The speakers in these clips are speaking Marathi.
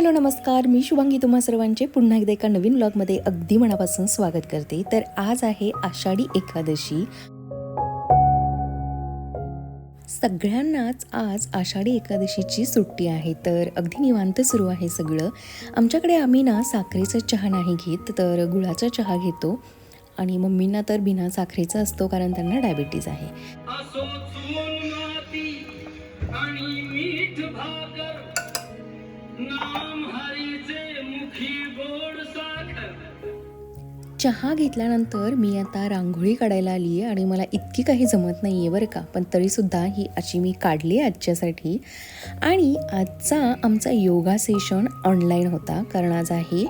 हॅलो नमस्कार. मी शुभांगी तुम्हा सर्वांचे पुन्हा एकदा एका नवीन ब्लॉगमध्ये अगदी मनापासून स्वागत करते. तर आज आहे आषाढी एकादशी. सगळ्यांनाच आज आषाढी एकादशीची सुट्टी आहे. तर अगदी निवांत सुरू आहे सगळं. आमच्याकडे आम्ही ना साखरेचा चहा नाही घेत तर गुळाचा चहा घेतो. आणि मम्मींना तर बिना साखरेचा असतो कारण त्यांना डायबिटीज आहे. नाम हरीचे मुखी गोड साखर. चहा घेतल्यानंतर मी आता रांगोळी काढायला आली आहे आणि मला इतकी काही जमत नाही आहे बरं का पण तरीसुद्धा ही अशी मी काढली आहे आजच्यासाठी. आणि आजचा आमचा योगा सेशन ऑनलाईन होता कारण आज आहे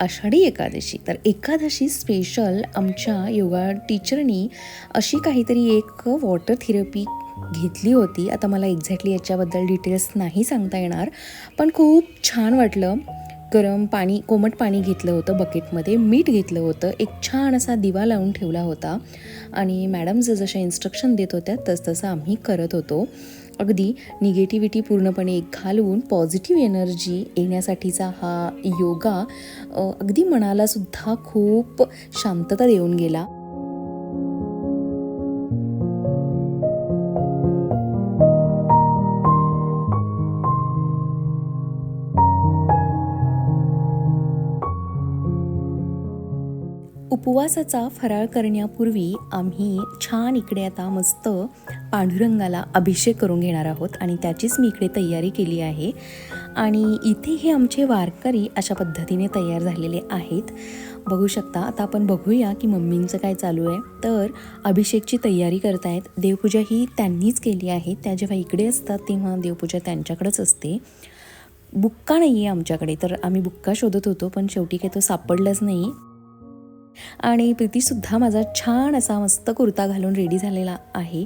आषाढी एकादशी. तर एकादशी स्पेशल आमच्या योगा टीचरनी अशी काहीतरी एक वॉटर थेरपी घेतली होती. आता मला एक्झॅक्टली याच्याबद्दल डिटेल्स नाही सांगता येणार. पण खूप छान वाटलं. गरम पाणी कोमट पाणी घेतलं होतं बकेटमध्ये मीठ घेतलं होतं. एक छान असा दिवा लावून ठेवला होता. आणि मॅडम जसं इन्स्ट्रक्शन देत होत्या तस तसं आम्ही करत होतो. अगदी निगेटिव्हिटी पूर्णपणे घालवून पॉझिटिव्ह एनर्जी येण्यासाठीचा हा योगा अगदी मनालासुद्धा खूप शांतता देऊन गेला. उपवासाचा फराळ करण्यापूर्वी आम्ही छान इकडे आता मस्त पांडुरंगाला अभिषेक करून घेणार आहोत आणि त्याचीच मी इकडे तयारी केली आहे. आणि इथे हे आमचे वारकरी अशा पद्धतीने तयार झालेले आहेत. बघू शकता आता आपण बघूया की मम्मींचं काय चालू आहे. तर अभिषेकची तयारी करतायत. देवपूजा ही त्यांनीच केली आहे. त्या जेव्हा इकडे असतात तेव्हा देवपूजा त्यांच्याकडेच असते. बुक्का नाही आहे आमच्याकडे. तर आम्ही बुक्का शोधत होतो पण शेवटी काही तो सापडलाच नाही. आणि प्रीतीसुद्धा माझा छान असा मस्त कुर्ता घालून रेडी झालेला आहे.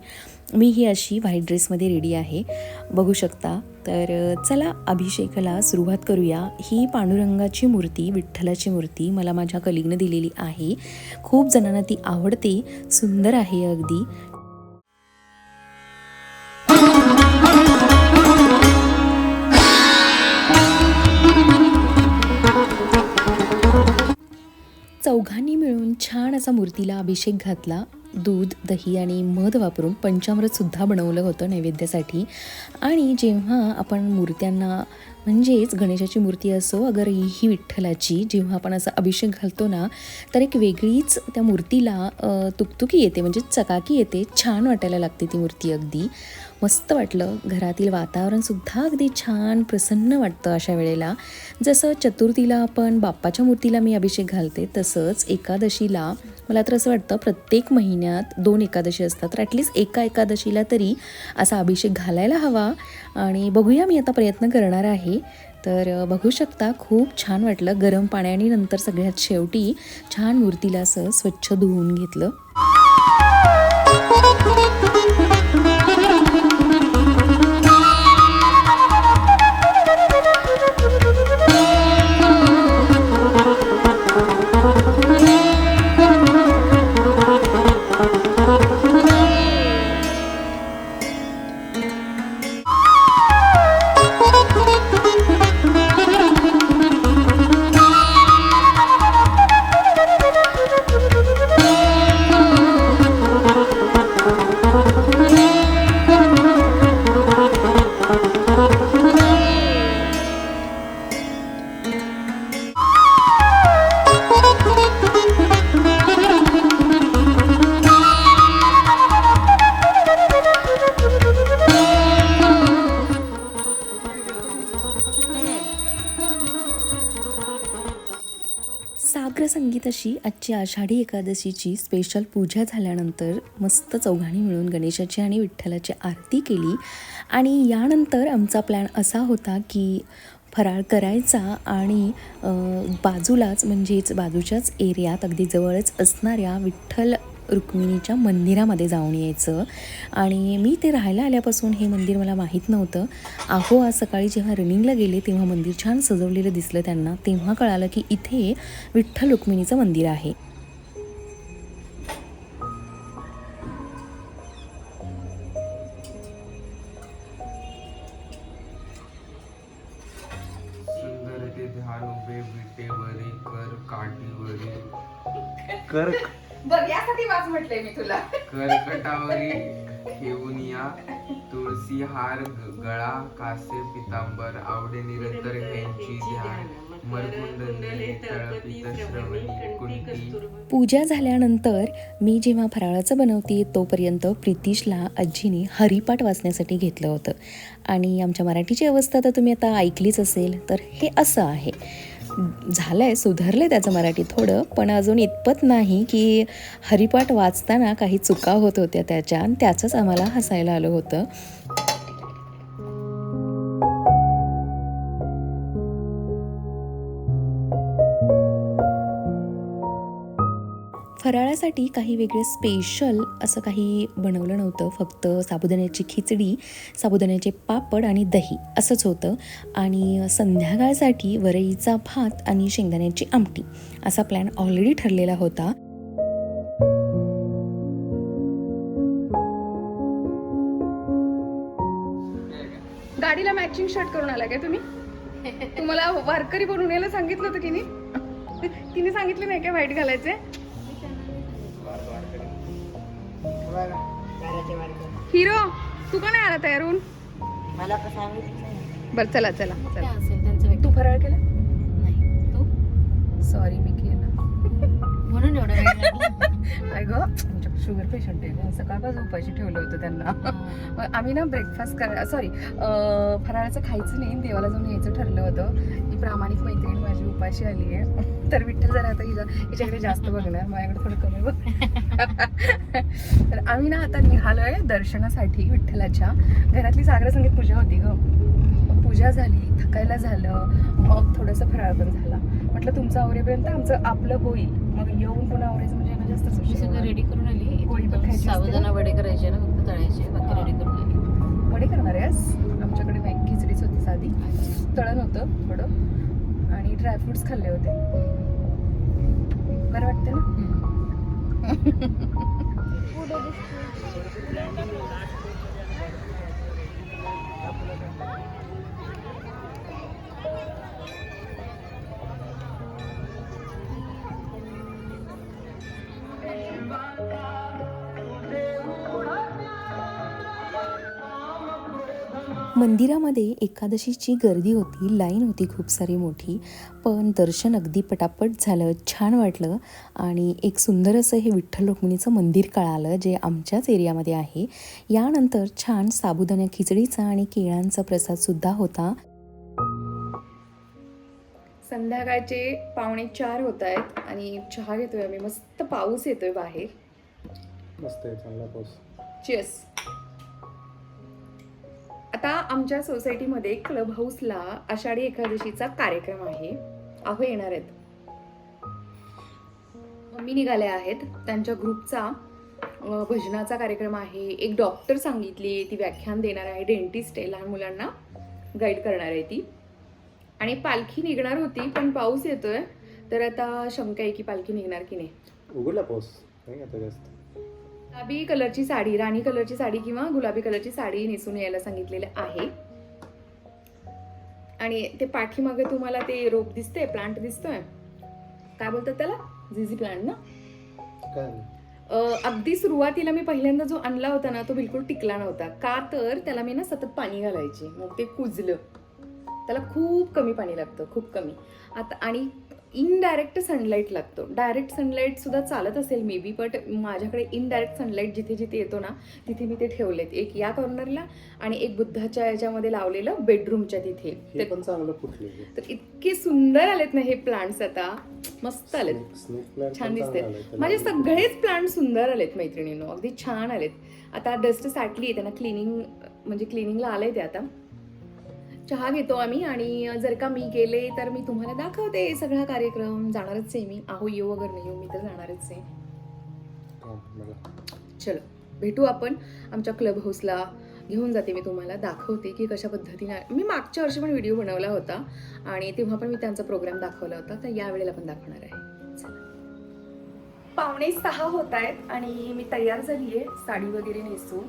मी ही अशी व्हाईट ड्रेसमध्ये रेडी आहे. बघू शकता. तर चला अभिषेकाला सुरुवात करूया. ही पांडुरंगाची मूर्ती विठ्ठलाची मूर्ती मला माझ्या कलिगनं दिलेली आहे. खूप जणांना ती आवडते. सुंदर आहे अगदी. छान असा मूर्तीला अभिषेक घातला. दूध दही आणि मध वापरून पंचामृतसुद्धा बनवलं होतं नैवेद्यासाठी. आणि जेव्हा आपण मूर्त्यांना म्हणजेच गणेशाची मूर्ती असो अगर ही विठ्ठलाची जेव्हा आपण असा अभिषेक घालतो ना तर एक वेगळीच त्या मूर्तीला तुकतुकी येते म्हणजे चकाकी येते. छान वाटायला लागते ती मूर्ती अगदी. मस्त वाटलं. घरातील वातावरणसुद्धा अगदी छान प्रसन्न वाटतं अशा वेळेला. जसं चतुर्थीला आपण बाप्पाच्या मूर्तीला मी अभिषेक घालते तसंच एकादशीला मला तर असं वाटतं प्रत्येक महिन्यात दोन एकादशी असतात. तर ॲटलिस्ट एका एकादशीला तरी असा अभिषेक घालायला हवा. आणि बघूया मी आता प्रयत्न करणार आहे. तर बघू शकता खूप छान वाटलं गरम पाण्याने नंतर सगळ्यात शेवटी छान मूर्तीला असं स्वच्छ धुवून घेतलं. आजची आषाढी एकादशीची स्पेशल पूजा झाल्यानंतर मस्त चौघाणी मिळून गणेशाची आणि विठ्ठलाची आरती केली. आणि यानंतर आमचा प्लॅन असा होता की फराळ करायचा आणि बाजूलाच म्हणजेच बाजूच्याच एरियात अगदी जवळच असणाऱ्या विठ्ठल रुक्मिणीच्या मंदिरामध्ये जाऊन यायचं. आणि मी ते राहायला आल्यापासून हे मंदिर मला माहीत नव्हतं. आहो आज सकाळी जेव्हा रनिंगला गेले तेव्हा मंदिर छान सजवलेलं दिसलं त्यांना. तेव्हा कळालं की इथे विठ्ठल रुक्मिणीचं मंदिर आहे. कर बघ यासाठी वाच म्हटलंय मी तुला. कर्कटावरील ठेवून या. तुळशी हार गळा कासे पितांबर आवडे निरंतर ह्यांची ध्यान. पूजा झाल्यानंतर मी जेव्हा फराळाचं बनवते तोपर्यंत प्रितीशला आजीने हरिपाठ वाचण्यासाठी घेतलं होतं. आणि आमच्या मराठीची अवस्था तर तुम्ही आता ऐकलीच असेल तर हे असं आहे. झालं आहे सुधारलं आहे त्याचं मराठी थोडं पण अजून इतपत नाही की हरिपाठ वाचताना काही चुका होत होत्या त्याच्या आणि त्याचंच आम्हाला हसायला आलं होतं. फराळासाठी काही वेगळे स्पेशल असं काही बनवलं नव्हतं. फक्त साबुदाण्याची खिचडी साबुदाण्याचे पापड आणि दही असंच होतं. आणि संध्याकाळसाठी वरईचा भात आणि शेंगदाण्याची आमटी असा प्लॅन ऑलरेडी ठरलेला होता. गाडीला मॅचिंग शर्ट करून आला काय तुम्ही? तुम्हाला वारकरी बनून यायला सांगितलं होतं की नाही तिने सांगितलं नाही काय वाईट घालायचे हिरो तू का नाही आला तयार होऊन मला कसं सांगितलं बर चला चला चला. असेल त्यांचं तू फराळ केला? नाही. तू? सॉरी मी केला. म्हणून एवढं वेळ लागला. काय ग आमच्या शुगर पेशंट आहे. सकाळपासून उपाशी ठेवलं होतं त्यांना. मग आम्ही ना ब्रेकफास्ट करा सॉरी फराळाचं खायचं नाही देवाला जाऊन यायचं ठरलं होतं. ही प्रामाणिक मैत्रीण माझी उपाशी आली आहे. तर विठ्ठल जरा आता हिला हिच्याकडे जास्त बघणार. माझ्याकडे थोडं कमी बघ. तर आम्ही ना आता निघालोय दर्शनासाठी विठ्ठलाच्या. घरातली सागर संगीत पूजा होती ग. पूजा झाली थकायला झालं. मग थोडंसं फराळ पण झाला. म्हटलं तुमचं आवरेपर्यंत आमचं आपलं होईल. मग येऊन पुन्हा आवरायचं म्हणजे उशीर सगळं. रेडी करून आली. गोळी पण खायची साबुदाणा वडे करायचे ना फक्त तळायचे. बाकी रेडी करून आली. वडे करणार आहेस? आमच्याकडे नाही खिचडीच होती साधी. तळण होतं थोडं. ड्रायफ्रुट्स खाल्ले होते. बरं वाटते ना? मंदिरामध्ये एकादशीची गर्दी होती लाईन होती खूप सारी मोठी पण दर्शन अगदी पटापट झालं छान वाटलं आणि एक सुंदर असं हे विठ्ठल रुक्मिणीचं मंदिर कळालं जे आमच्याच एरियामध्ये आहे. यानंतर छान साबुदाणा खिचडीचा आणि केळांचा प्रसादसुद्धा होता. संध्याकाळचे पावणे चार होत आहेत आणि चहा घेतोय आम्ही. मस्त पाऊस येतोय बाहेर. मस्त आहे चांगला पाऊस. चिअर्स आता आमच्या सोसायटीमध्ये क्लब हाऊसला आषाढी एकादशीचा कार्यक्रम आहे. अहो येणार आहेत. मम्मी निघाल्या आहेत. त्यांच्या ग्रुपचा भजनाचा कार्यक्रम आहे. एक डॉक्टर सांगितली ती व्याख्यान देणार आहे. डेंटिस्ट आहे लहान मुलांना गाईड करणार आहे ती. आणि पालखी निघणार होती पण पाऊस येतोय. तर आता शंका आहे की पालखी निघणार की नाही. उघडला पाऊस? नाही आता जास्त. गुलाबी कलरची साडी राणी कलरची साडी किंवा गुलाबी कलरची साडी नेसून यायला सांगितलेलं आहे. आणि ते पाठीमागे तुम्हाला ते रोप दिसते प्लांट दिसतोय. काय बोलतात त्याला? झिझी प्लांट ना? अगदी सुरुवातीला मी पहिल्यांदा जो आणला होता ना तो बिलकुल टिकला नव्हता. का तर त्याला मी ना सतत पाणी घालायचे. मग ते कुजलं. त्याला खूप कमी पाणी लागतं खूप कमी. आता आणि इनडायरेक्ट सनलाईट लागतो. डायरेक्ट सनलाईट सुद्धा चालत असेल मे बी बट माझ्याकडे इनडायरेक्ट सनलाईट जिथे जिथे येतो ना तिथे मी ते ठेवलेत. एक या कॉर्नरला आणि एक बुद्धाच्या याच्यामध्ये लावलेलं बेडरूमच्या तिथे. तर- पण चांगलं तर इतके सुंदर आलेत ना हे प्लांट्स आता. मस्त आलेत. छान दिसते माझे सगळेच प्लांट सुंदर आलेत मैत्रिणींनो. अगदी छान आलेत. आता डस्ट साठली आहे त्यांना क्लिनिंग म्हणजे क्लिनिंगला आलंय ते आता. चहा घेतो आम्ही आणि जर का मी गेले तर मी तुम्हाला दाखवते सगळा कार्यक्रम. जाणारच आहे मी. आहो येऊ वगैरे नाही येऊ मी तर जाणारच आहे. चलो भेटू आपण. आमच्या क्लब हाऊसला घेऊन जाते मी तुम्हाला. दाखवते की कशा पद्धतीने मी मागच्या वर्षी पण व्हिडिओ बनवला होता आणि तेव्हा पण मी त्यांचा प्रोग्राम दाखवला होता. तर या वेळेला पण दाखवणार आहे. चला. पावणे सहा होत आहेत आणि मी तयार झाली आहे साडी वगैरे नेसून.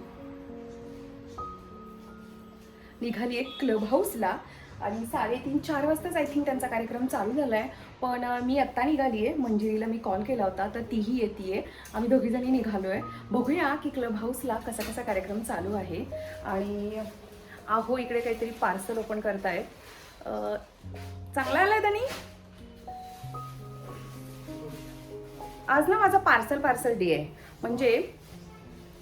निघाली आहे क्लब हाऊसला आणि साडेतीन चार वाजताच आय थिंक त्यांचा कार्यक्रम चालू झाला आहे पण मी आत्ता निघाली आहे मंजिरीला मी कॉल केला होता. तर तीही येते आहे आम्ही दोघीजणी निघालो आहे बघूया की क्लब हाऊसला कसा कसा कार्यक्रम चालू आहे. आणि आहो इकडे काहीतरी पार्सल ओपन करतायत. आहेत चांगला आलाय त्यांनी आज ना माझा पार्सल पार्सल डे आहे. म्हणजे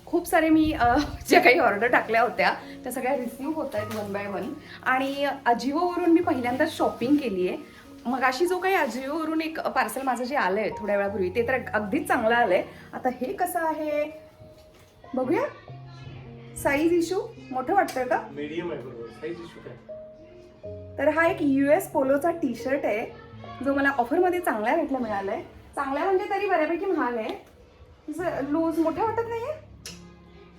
खूप सारे मी ज्या काही ऑर्डर टाकल्या होत्या त्या सगळ्या रिसीव होत आहेत वन बाय वन आणि अजिओवरून मी पहिल्यांदा शॉपिंग केली आहे मग अशी जो काही अजिओवरून एक पार्सल माझं जे आलं आहे थोड्या वेळापूर्वी ते तर अगदीच चांगलं आलं आहे आता हे कसं आहे? बघूया. साईज इशू मोठं वाटतंय का? मीडियम आहे बरोबर. साईज इशू काय? तर हा एक यू एस पोलोचा टी शर्ट आहे जो मला ऑफरमध्ये चांगल्या रेटला मिळाला आहे चांगल्या म्हणजे तरी बऱ्यापैकी महाग आहे. लूज मोठा वाटत नाही आहे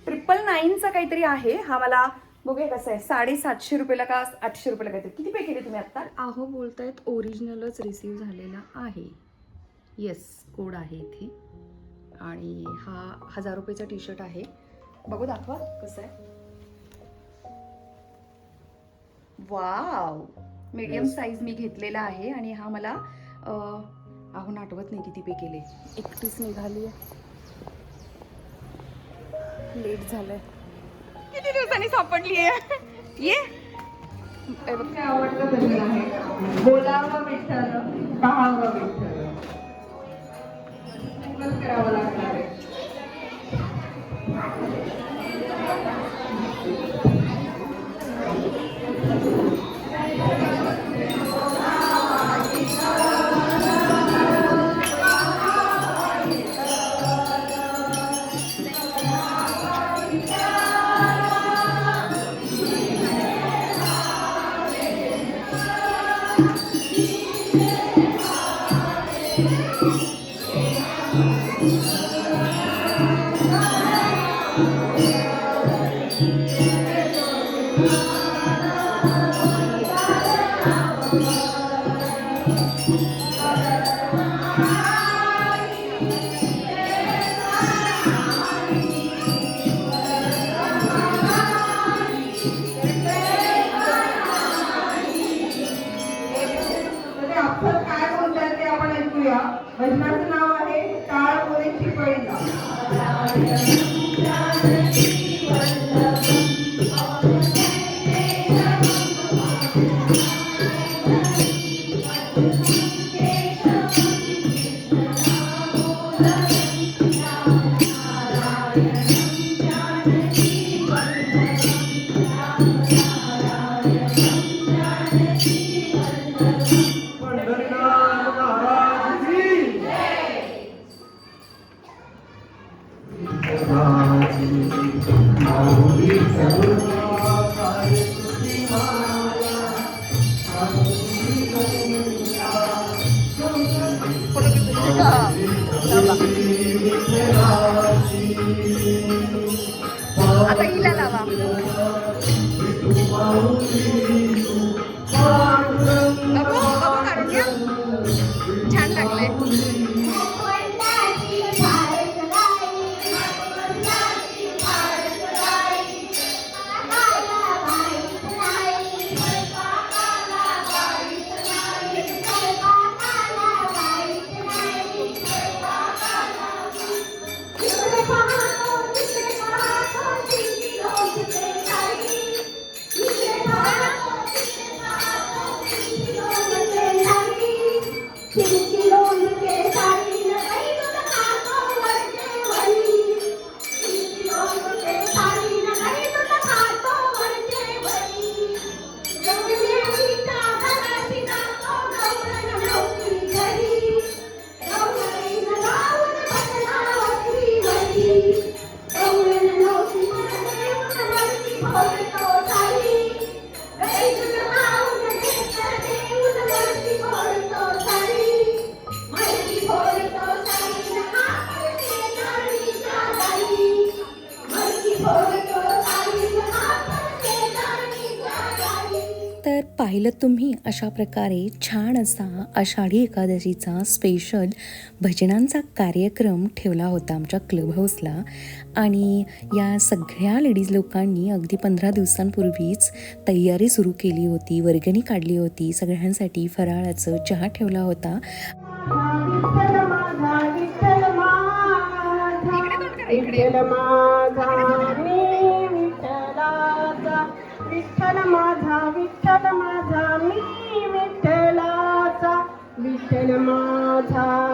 ट्रिपल नाईनचा काहीतरी आहे. हा मला बघूया कसं आहे. साडेसातशे रुपयाला का आठशे रुपयाला काहीतरी. किती पे केले तुम्ही आत्ता आहो बोलतायत ओरिजिनलच रिसीव झालेला आहे. येस कोड आहे इथे. आणि हा हजार रुपयाचा टी शर्ट आहे. बघू दाखवा कसं आहे. Wow medium. साईज मी घेतलेला आहे आणि हा मला अं, अहो आठवत नाही किती पे केले. एकटीच निघाली लेट झालंय. किती दिवसांनी सापडली आहे ये. आवडतं बोलावं विठ्ठल पाहावं विठ्ठल तर ते ऐकूया भजनाचं नाव आहे टाळ मोरेची पळीला छान लागलंय पाहिलं तुम्ही अशा प्रकारे छान असा आषाढी एकादशीचा स्पेशल भजनांचा कार्यक्रम ठेवला होता आमच्या क्लब हाऊसला आणि या सगळ्या लेडीज लोकांनी अगदी पंधरा दिवसांपूर्वीच तयारी सुरू केली होती वर्गणी काढली होती सगळ्यांसाठी फराळाचं चहा ठेवला होता. विठ्ठल विठ्ठलाचा